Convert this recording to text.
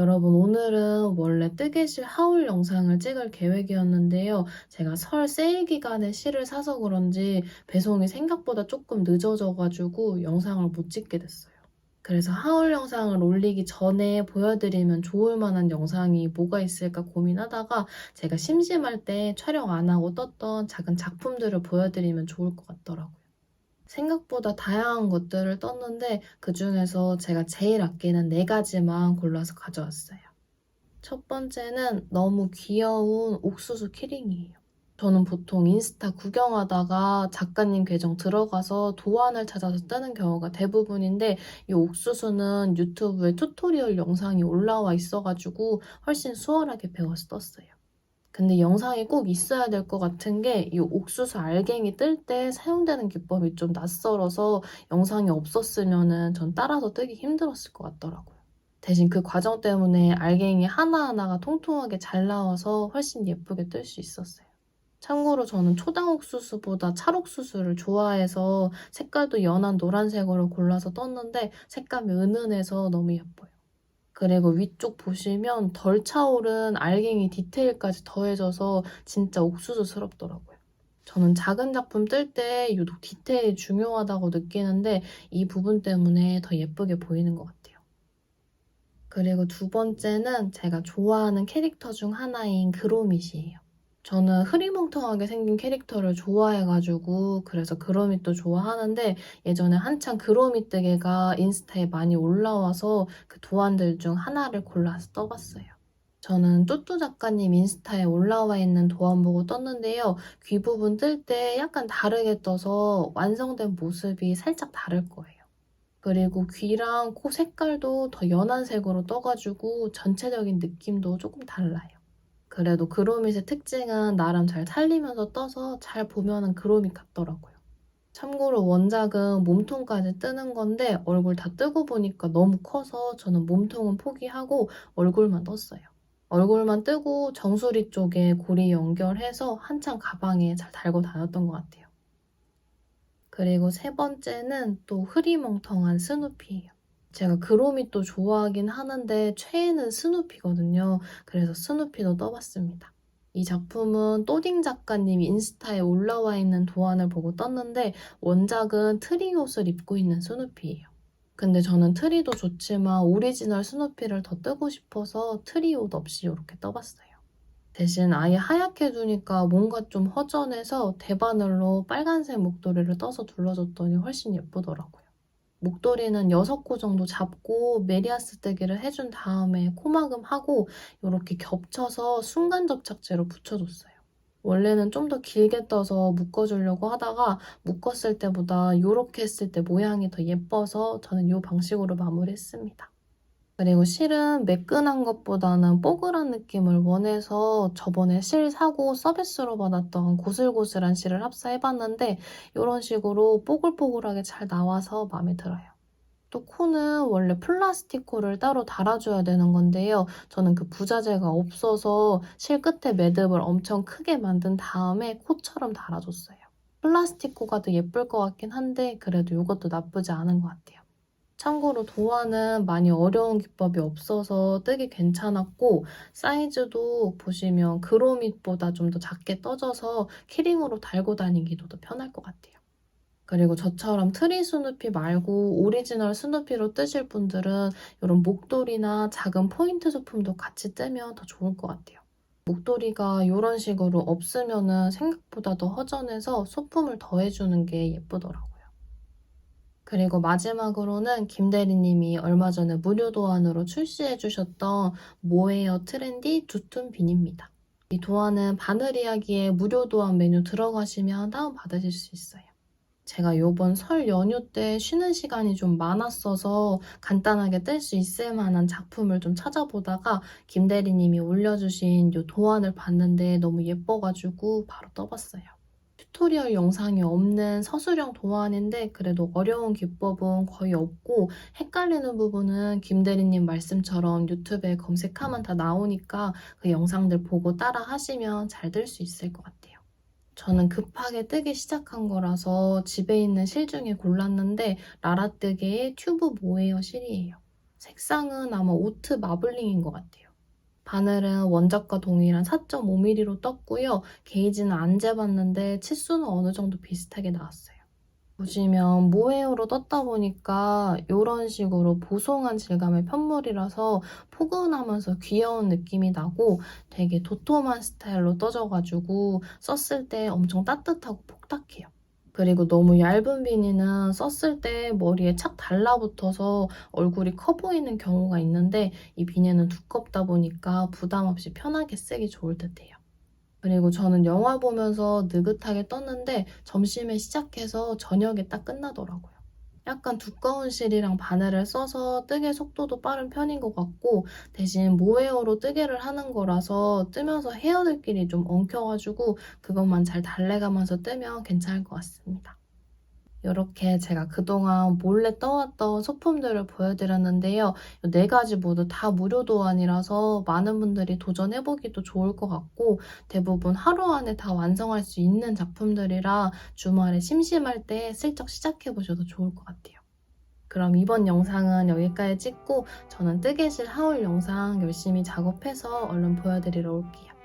여러분, 오늘은 원래 뜨개실 하울 영상을 찍을 계획이었는데요. 제가 설 세일 기간에 실을 사서 그런지 배송이 생각보다 조금 늦어져가지고 영상을 못 찍게 됐어요. 그래서 하울 영상을 올리기 전에 보여드리면 좋을 만한 영상이 뭐가 있을까 고민하다가 제가 심심할 때 촬영 안 하고 떴던 작은 작품들을 보여드리면 좋을 것 같더라고요. 생각보다 다양한 것들을 떴는데 그 중에서 제가 제일 아끼는 네 가지만 골라서 가져왔어요. 첫 번째는 너무 귀여운 옥수수 키링이에요. 저는 보통 인스타 구경하다가 작가님 계정 들어가서 도안을 찾아서 뜨는 경우가 대부분인데 이 옥수수는 유튜브에 튜토리얼 영상이 올라와 있어가지고 훨씬 수월하게 배워서 떴어요. 근데 영상이 꼭 있어야 될 것 같은 게 이 옥수수 알갱이 뜰 때 사용되는 기법이 좀 낯설어서 영상이 없었으면은 전 따라서 뜨기 힘들었을 것 같더라고요. 대신 그 과정 때문에 알갱이 하나하나가 통통하게 잘 나와서 훨씬 예쁘게 뜰 수 있었어요. 참고로 저는 초당 옥수수보다 찰옥수수를 좋아해서 색깔도 연한 노란색으로 골라서 떴는데 색감이 은은해서 너무 예뻐요. 그리고 위쪽 보시면 덜 차오른 알갱이 디테일까지 더해져서 진짜 옥수수스럽더라고요. 저는 작은 작품 뜰 때 유독 디테일이 중요하다고 느끼는데 이 부분 때문에 더 예쁘게 보이는 것 같아요. 그리고 두 번째는 제가 좋아하는 캐릭터 중 하나인 그로밋이에요. 저는 흐리멍텅하게 생긴 캐릭터를 좋아해가지고 그래서 그로밋도 좋아하는데 예전에 한창 그로밋 뜨개가 인스타에 많이 올라와서 그 도안들 중 하나를 골라서 떠봤어요. 저는 뚜뚜 작가님 인스타에 올라와 있는 도안 보고 떴는데요. 귀 부분 뜰 때 약간 다르게 떠서 완성된 모습이 살짝 다를 거예요. 그리고 귀랑 코 색깔도 더 연한 색으로 떠가지고 전체적인 느낌도 조금 달라요. 그래도 그로밋의 특징은 나름 잘 살리면서 떠서 잘 보면은 그로밋 같더라고요. 참고로 원작은 몸통까지 뜨는 건데 얼굴 다 뜨고 보니까 너무 커서 저는 몸통은 포기하고 얼굴만 떴어요. 얼굴만 뜨고 정수리 쪽에 고리 연결해서 한창 가방에 잘 달고 다녔던 것 같아요. 그리고 세 번째는 또 흐리멍텅한 스누피예요. 제가 그로밋도 좋아하긴 하는데 최애는 스누피거든요. 그래서 스누피도 떠봤습니다. 이 작품은 또딩 작가님 인스타에 올라와 있는 도안을 보고 떴는데 원작은 트리 옷을 입고 있는 스누피예요. 근데 저는 트리도 좋지만 오리지널 스누피를 더 뜨고 싶어서 트리 옷 없이 이렇게 떠봤어요. 대신 아예 하얗게 두니까 뭔가 좀 허전해서 대바늘로 빨간색 목도리를 떠서 둘러줬더니 훨씬 예쁘더라고요. 목도리는 6코 정도 잡고 메리아스 뜨기를 해준 다음에 코막음 하고 이렇게 겹쳐서 순간 접착제로 붙여줬어요. 원래는 좀 더 길게 떠서 묶어주려고 하다가 묶었을 때보다 이렇게 했을 때 모양이 더 예뻐서 저는 이 방식으로 마무리했습니다. 그리고 실은 매끈한 것보다는 뽀글한 느낌을 원해서 저번에 실 사고 서비스로 받았던 고슬고슬한 실을 합사해봤는데 이런 식으로 뽀글뽀글하게 잘 나와서 마음에 들어요. 또 코는 원래 플라스틱 코를 따로 달아줘야 되는 건데요. 저는 그 부자재가 없어서 실 끝에 매듭을 엄청 크게 만든 다음에 코처럼 달아줬어요. 플라스틱 코가 더 예쁠 것 같긴 한데 그래도 이것도 나쁘지 않은 것 같아요. 참고로 도안은 많이 어려운 기법이 없어서 뜨기 괜찮았고 사이즈도 보시면 그로밋보다 좀 더 작게 떠져서 키링으로 달고 다니기도 더 편할 것 같아요. 그리고 저처럼 트리 스누피 말고 오리지널 스누피로 뜨실 분들은 이런 목도리나 작은 포인트 소품도 같이 뜨면 더 좋을 것 같아요. 목도리가 이런 식으로 없으면 생각보다 더 허전해서 소품을 더해주는 게 예쁘더라고요. 그리고 마지막으로는 김대리님이 얼마 전에 무료 도안으로 출시해 주셨던 모에어 트렌디 두툼 비니입니다. 이 도안은 바늘 이야기에 무료 도안 메뉴 들어가시면 다운받으실 수 있어요. 제가 요번 설 연휴 때 쉬는 시간이 좀 많았어서 간단하게 뜰수 있을 만한 작품을 좀 찾아보다가 김대리님이 올려주신 요 도안을 봤는데 너무 예뻐가지고 바로 떠봤어요. 튜토리얼 영상이 없는 서술형 도안인데 그래도 어려운 기법은 거의 없고 헷갈리는 부분은 김대리님 말씀처럼 유튜브에 검색하면 다 나오니까 그 영상들 보고 따라 하시면 잘뜰수 있을 것 같아요. 저는 급하게 뜨기 시작한 거라서 집에 있는 실 중에 골랐는데 라라뜨개의 튜브 모에어 실이에요. 색상은 아마 오트 마블링인 것 같아요. 바늘은 원작과 동일한 4.5mm로 떴고요. 게이지는 안 재봤는데 치수는 어느 정도 비슷하게 나왔어요. 보시면 모헤어로 떴다 보니까 이런 식으로 보송한 질감의 편물이라서 포근하면서 귀여운 느낌이 나고 되게 도톰한 스타일로 떠져가지고 썼을 때 엄청 따뜻하고 폭닥해요. 그리고 너무 얇은 비니는 썼을 때 머리에 착 달라붙어서 얼굴이 커 보이는 경우가 있는데 이 비니는 두껍다 보니까 부담 없이 편하게 쓰기 좋을 듯해요. 그리고 저는 영화 보면서 느긋하게 떴는데 점심에 시작해서 저녁에 딱 끝나더라고요. 약간 두꺼운 실이랑 바늘을 써서 뜨개 속도도 빠른 편인 것 같고 대신 모헤어로 뜨개를 하는 거라서 뜨면서 헤어들끼리 좀 엉켜가지고 그것만 잘 달래가면서 뜨면 괜찮을 것 같습니다. 이렇게 제가 그동안 몰래 떠왔던 소품들을 보여드렸는데요. 이네 가지 모두 다 무료 도안이라서 많은 분들이 도전해보기도 좋을 것 같고 대부분 하루 안에 다 완성할 수 있는 작품들이라 주말에 심심할 때 슬쩍 시작해보셔도 좋을 것 같아요. 그럼 이번 영상은 여기까지 찍고 저는 뜨개질 하울 영상 열심히 작업해서 얼른 보여드리러 올게요.